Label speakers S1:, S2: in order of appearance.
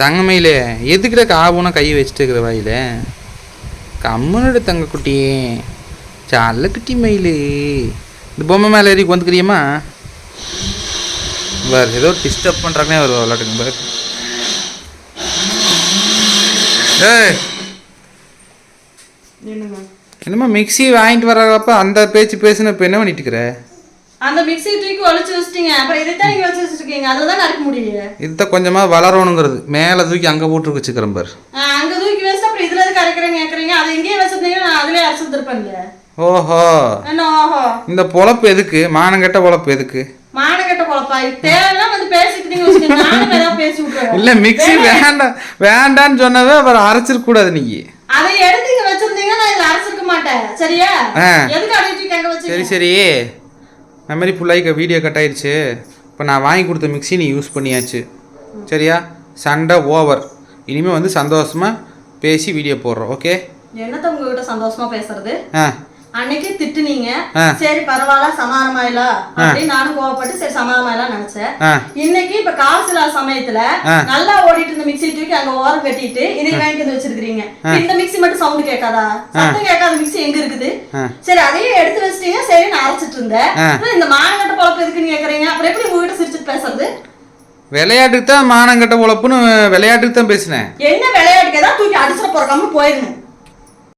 S1: தங்கமயிலே எதுக்கிட்ட காபூனா கை வச்சுட்டு இருக்கிற வாயில? கம்மனோட தங்க குட்டியே சால குட்டி மயிலு. இந்த பொம்மை மேலே ஏறி வந்துக்கிறியம்மா பார் ஏதோ டிஸ்டர்ப் பண்ணுறாங்கன்னே ஒரு விளாட்டுங்க பார். என்னம்மா? மிக்ஸி வாங்கிட்டு வர்றப்ப அந்த பேச்சு பேசுன இப்போ என்ன பண்ணிட்டு இருக்கிற
S2: அந்த மிக்ஸி தூக்கி ஒளிச்சு வச்சிட்டீங்க. அப்புறம் இதைத்தான் நீங்க வச்சு வச்சிருக்கீங்க. அதில் தான் நடக்க முடியும்
S1: இதுதான் கொஞ்சமாக வளரணுங்கிறது. மேலே தூக்கி அங்கே போட்டு வச்சுக்கிறேன் பார்.
S2: அங்க தூக்கி வச்சுட்டு அப்புறம் இதுல எதுக்கு அரைக்கிறேன்னு கேக்குறீங்க? அது எங்கேயே வச்சிருந்தீங்கன்னா நான் அதுலயே
S1: ஓஹோ.
S2: என்ன? ஓஹோ.
S1: இந்த பொழப்பு எதுக்கு? மானங்கெட்ட பொழப்பு எதுக்கு?
S2: மானகட்ட குழப்பா இது தேவையெல்லாம் வந்து பேசிக்கிட்டீங்க
S1: இல்ல மிக்ஸி வேண்டாம். வேண்டான்னு சொன்னதை அப்புறம் அரைச்சிருக்க கூடாது நீ
S2: அதை எடுத்து இங்க வச்சிருந்தீங்கன்னா நான் இதுல அரைச்சிருக்க மாட்டேன். சரியா. எதுக்கு அதை தூக்கி அங்க
S1: சரி.
S2: வச்சு
S1: சரி மெமரி ஃபுல்லாகி வீடியோ கட் ஆயிடுச்சு இப்போ நான் வாங்கி கொடுத்த மிக்ஸி நீ யூஸ் பண்ணியாச்சு. சரியா? சண்டை ஓவர் இனிமேல் வந்து சந்தோஷமாக பேசி வீடியோ போடுறோம் ஓகே
S2: என்னத்த உங்ககிட்ட சந்தோஷமா பேசுறது? அன்னைக்கு திட்டுனீங்க. சரி பரவாயில்ல சமாதானமாயிலா. அப்படின்னு நானும் கோவப்பட்டு சரி சமாதானமாயிலாம் நினைச்சேன். இன்னைக்கு இப்ப காசு இல்லாத சமயத்துல. நல்லா ஓடிட்டு இருந்த மிக்ஸி தூக்கி அங்க ஓரம் கட்டிட்டு இதை வாங்கிட்டு வந்து வச்சிருக்கீங்க இந்த மிக்ஸி மட்டும் சவுண்ட் கேட்காதா? சத்தம் கேட்காத மிக்ஸி எங்க இருக்குது. சரி அதையும் எடுத்து வச்சிட்டீங்க சரி நான் அரைச்சிட்டு இருந்தேன் இந்த மானங்கட்ட பழப்பு எதுக்குன்னு கேக்குறீங்க? அப்புறம் எப்படி உங்ககிட்ட சிரிச்சுட்டு பேசுறது?
S1: விளையாட்டுக்கு தான் மானங்கெட்ட பொழப்புன்னு விளையாட்டுக்கு தான் பேசினேன்.
S2: என்ன விளையாட்டுக்கு? ஏதாவது தூக்கி அடிச்சிட போறக்காம போயிருங்க.